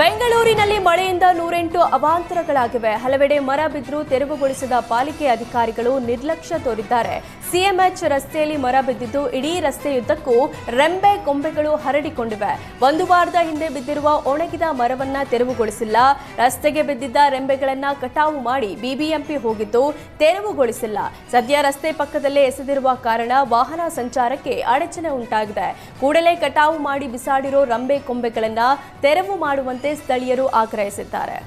ಬೆಂಗಳೂರಿನಲ್ಲಿ ಮಳೆಯಿಂದ ನೂರೆಂಟು ಅವಾಂತರಗಳಾಗಿವೆ. ಹಲವೆಡೆ ಮರ ಬಿದ್ದರೂ ತೆರವುಗೊಳಿಸಿದ ಪಾಲಿಕೆ ಅಧಿಕಾರಿಗಳು ನಿರ್ಲಕ್ಷ್ಯ ತೋರಿದ್ದಾರೆ. ಸಿಎಂಎಚ್ ರಸ್ತೆಯಲ್ಲಿ ಮರ ಬಿದ್ದಿದ್ದು ಇಡೀ ರಸ್ತೆಯುದ್ದಕ್ಕೂ ರೆಂಬೆ ಕೊಂಬೆಗಳು ಹರಡಿಕೊಂಡಿವೆ. ಒಂದು ವಾರದ ಹಿಂದೆ ಬಿದ್ದಿರುವ ಒಣಗಿದ ಮರವನ್ನ ತೆರವುಗೊಳಿಸಿಲ್ಲ. ರಸ್ತೆಗೆ ಬಿದ್ದಿದ್ದ ರೆಂಬೆಗಳನ್ನ ಕಟಾವು ಮಾಡಿ ಬಿಬಿಎಂಪಿ ಹೋಗಿದ್ದು ತೆರವುಗೊಳಿಸಿಲ್ಲ. ಸದ್ಯ ರಸ್ತೆ ಪಕ್ಕದಲ್ಲೇ ಎಸೆದಿರುವ ಕಾರಣ ವಾಹನ ಸಂಚಾರಕ್ಕೆ ಅಡಚಣೆ ಉಂಟಾಗಿದೆ. ಕೂಡಲೇ ಕಟಾವು ಮಾಡಿ ಬಿಸಾಡಿರೋ ರಂಬೆ ಕೊಂಬೆಗಳನ್ನ ತೆರವು ಮಾಡುವಂತೆ ಸ್ಥಳೀಯರು ಆಗ್ರಹಿಸಿದ್ದಾರೆ.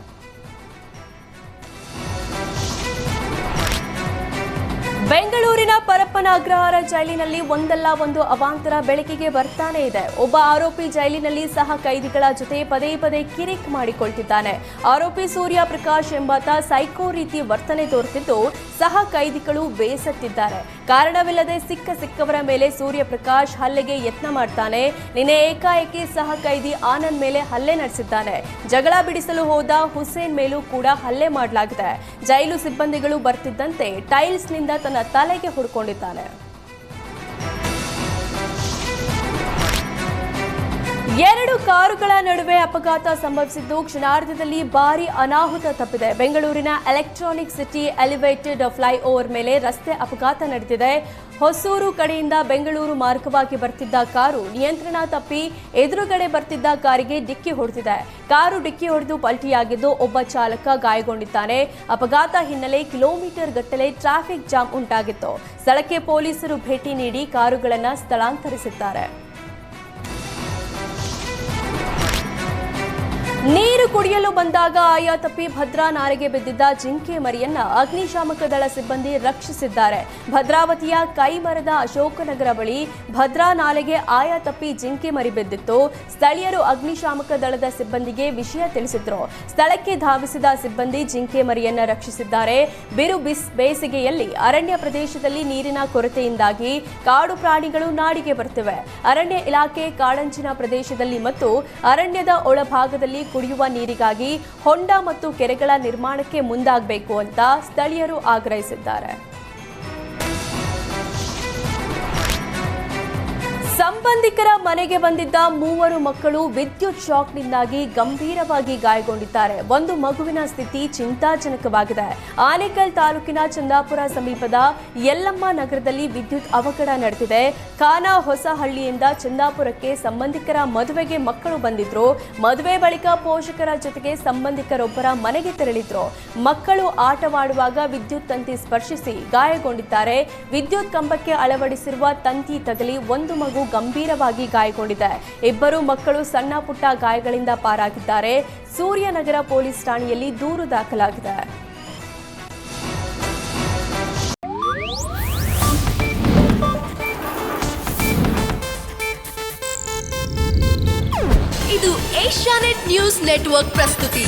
ಬೆಂಗಳೂರಿನ ಪರಪ್ಪನ ಅಗ್ರಹಾರ ಜೈಲಿನಲ್ಲಿ ಒಂದಲ್ಲ ಒಂದು ಅವಾಂತರ ಬೆಳಕಿಗೆ ಬರ್ತಾನೆ ಇದೆ. ಒಬ್ಬ ಆರೋಪಿ ಜೈಲಿನಲ್ಲಿ ಸಹ ಕೈದಿಗಳ ಜೊತೆ ಪದೇ ಪದೇ ಕಿರಿಕ್ ಮಾಡಿಕೊಳ್ತಿದ್ದಾನೆ. ಆರೋಪಿ ಸೂರ್ಯ ಪ್ರಕಾಶ್ ಎಂಬಾತ ಸೈಕೋ ರೀತಿ ವರ್ತನೆ ತೋರುತ್ತಿದ್ದು ಸಹ ಕೈದಿಗಳು ಬೇಸತ್ತಿದ್ದಾರೆ. ಕಾರಣವಿಲ್ಲದೆ ಸಿಕ್ಕ ಸಿಕ್ಕವರ ಮೇಲೆ ಸೂರ್ಯಪ್ರಕಾಶ್ ಹಲ್ಲೆಗೆ ಯತ್ನ ಮಾಡ್ತಾನೆ. ನಿನ್ನೆ ಏಕಾಏಕಿ ಸಹ ಕೈದಿ ಆನಂದ್ ಮೇಲೆ ಹಲ್ಲೆ ನಡೆಸಿದ್ದಾನೆ. ಜಗಳ ಬಿಡಿಸಲು ಹೋದ ಹುಸೇನ್ ಮೇಲೂ ಕೂಡ ಹಲ್ಲೆ ಮಾಡಲಾಗಿದೆ. ಜೈಲು ಸಿಬ್ಬಂದಿಗಳು ಬರ್ತಿದ್ದಂತೆ ಟೈಲ್ಸ್ನಿಂದ ತನ್ನ ತಲೆಗೆ ಹುಡ್ಕೊಂಡಿದ್ದಾನೆ ಕಾರುಗಳ ನಡುವೆ ಅಪಘಾತ ಸಂಭವಿಸಿದ್ದು, ಕ್ಷಣಾರ್ಧದಲ್ಲಿ ಭಾರಿ ಅನಾಹುತ ತಪ್ಪಿದೆ. ಬೆಂಗಳೂರಿನ ಎಲೆಕ್ಟ್ರಾನಿಕ್ ಸಿಟಿ ಎಲಿವೇಟೆಡ್ ಫ್ಲೈಓವರ್ ಮೇಲೆ ರಸ್ತೆ ಅಪಘಾತ ನಡೆದಿದೆ. ಹೊಸೂರು ಕಡೆಯಿಂದ ಬೆಂಗಳೂರು ಮಾರ್ಗವಾಗಿ ಬರ್ತಿದ್ದ ಕಾರು ನಿಯಂತ್ರಣ ತಪ್ಪಿ ಎದುರುಗಡೆ ಬರ್ತಿದ್ದ ಕಾರಿಗೆ ಡಿಕ್ಕಿ ಹೊಡೆದಿದೆ. ಕಾರು ಡಿಕ್ಕಿ ಹೊಡೆದು ಪಲ್ಟಿಯಾಗಿದ್ದು ಒಬ್ಬ ಚಾಲಕ ಗಾಯಗೊಂಡಿದ್ದಾನೆ. ಅಪಘಾತ ಹಿನ್ನೆಲೆ ಕಿಲೋಮೀಟರ್ ಗಟ್ಟಲೆ ಟ್ರಾಫಿಕ್ ಜಾಮ್ ಉಂಟಾಗಿತ್ತು. ಸ್ಥಳಕ್ಕೆ ಪೊಲೀಸರು ಭೇಟಿ ನೀಡಿ ಕಾರುಗಳನ್ನು ಸ್ಥಳಾಂತರಿಸಿದ್ದಾರೆ. 你 ನೀರು ಕುಡಿಯಲು ಬಂದಾಗ ಆಯಾ ತಪ್ಪಿ ಭದ್ರಾ ನಾರೆಗೆ ಬಿದ್ದಿದ್ದ ಜಿಂಕೆ ಮರಿಯನ್ನ ಅಗ್ನಿಶಾಮಕ ದಳ ಸಿಬ್ಬಂದಿ ರಕ್ಷಿಸಿದ್ದಾರೆ. ಭದ್ರಾವತಿಯ ಕೈಮರದ ಅಶೋಕನಗರ ಬಳಿ ಭದ್ರಾ ನಾಲೆಗೆ ಆಯಾ ತಪ್ಪಿ ಜಿಂಕೆ ಮರಿ ಬಿದ್ದಿತ್ತು. ಸ್ಥಳೀಯರು ಅಗ್ನಿಶಾಮಕ ದಳದ ಸಿಬ್ಬಂದಿಗೆ ವಿಷಯ ತಿಳಿಸಿದ್ರು. ಸ್ಥಳಕ್ಕೆ ಧಾವಿಸಿದ ಸಿಬ್ಬಂದಿ ಜಿಂಕೆ ಮರಿಯನ್ನ ರಕ್ಷಿಸಿದ್ದಾರೆ. ಬಿರು ಬಿಸ್ ಬೇಸಿಗೆಯಲ್ಲಿ ಅರಣ್ಯ ಪ್ರದೇಶದಲ್ಲಿ ನೀರಿನ ಕೊರತೆಯಿಂದಾಗಿ ಕಾಡು ಪ್ರಾಣಿಗಳು ನಾಡಿಗೆ ಬರ್ತಿವೆ ಅರಣ್ಯ ಇಲಾಖೆ ಕಾಡಂಚಿನ ಪ್ರದೇಶದಲ್ಲಿ ಮತ್ತು ಅರಣ್ಯದ ಒಳಭಾಗದಲ್ಲಿ ಕುಡಿಯುವ ನೀರಿಗಾಗಿ ಹೊಂಡ ಮತ್ತು ಕೆರೆಗಳ ನಿರ್ಮಾಣಕ್ಕೆ ಮುಂದಾಗಬೇಕು ಅಂತ ಸ್ಥಳೀಯರು ಆಗ್ರಹಿಸಿದ್ದಾರೆ. ಸಂಬಂಧಿಕರ ಮನೆಗೆ ಬಂದಿದ್ದ ಮೂವರು ಮಕ್ಕಳು ವಿದ್ಯುತ್ ಶಾಕ್ನಿಂದಾಗಿ ಗಂಭೀರವಾಗಿ ಗಾಯಗೊಂಡಿದ್ದಾರೆ. ಒಂದು ಮಗುವಿನ ಸ್ಥಿತಿ ಚಿಂತಾಜನಕವಾಗಿದೆ. ಆನೇಕಲ್ ತಾಲೂಕಿನ ಚಂದಾಪುರ ಸಮೀಪದ ಯಲ್ಲಮ್ಮ ನಗರದಲ್ಲಿ ವಿದ್ಯುತ್ ಅವಘಡ ನಡೆದಿದೆ. ಖಾನಾ ಹೊಸಹಳ್ಳಿಯಿಂದ ಚಂದಾಪುರಕ್ಕೆ ಸಂಬಂಧಿಕರ ಮದುವೆಗೆ ಮಕ್ಕಳು ಬಂದಿದ್ರು. ಮದುವೆ ಬಳಿಕ ಪೋಷಕರ ಜೊತೆಗೆ ಸಂಬಂಧಿಕರೊಬ್ಬರ ಮನೆಗೆ ತೆರಳಿದ್ರು. ಮಕ್ಕಳು ಆಟವಾಡುವಾಗ ವಿದ್ಯುತ್ ತಂತಿ ಸ್ಪರ್ಶಿಸಿ ಗಾಯಗೊಂಡಿದ್ದಾರೆ. ವಿದ್ಯುತ್ ಕಂಬಕ್ಕೆ ಅಳವಡಿಸಿರುವ ತಂತಿ ತಗಲಿ ಒಂದು ಮಗು ಗಂಭೀರವಾಗಿ ಗಾಯಗೊಂಡಿದೆ. ಇಬ್ಬರು ಮಕ್ಕಳು ಸಣ್ಣ ಪುಟ್ಟ ಗಾಯಗಳಿಂದ ಪಾರಾಗಿದ್ದಾರೆ. ಸೂರ್ಯನಗರ ಪೊಲೀಸ್ ಠಾಣೆಯಲ್ಲಿ ದೂರು ದಾಖಲಾಗಿದೆ. ಇದು ಏಷ್ಯಾನೆಟ್ ನ್ಯೂಸ್ ನೆಟ್ವರ್ಕ್ ಪ್ರಸ್ತುತಿ.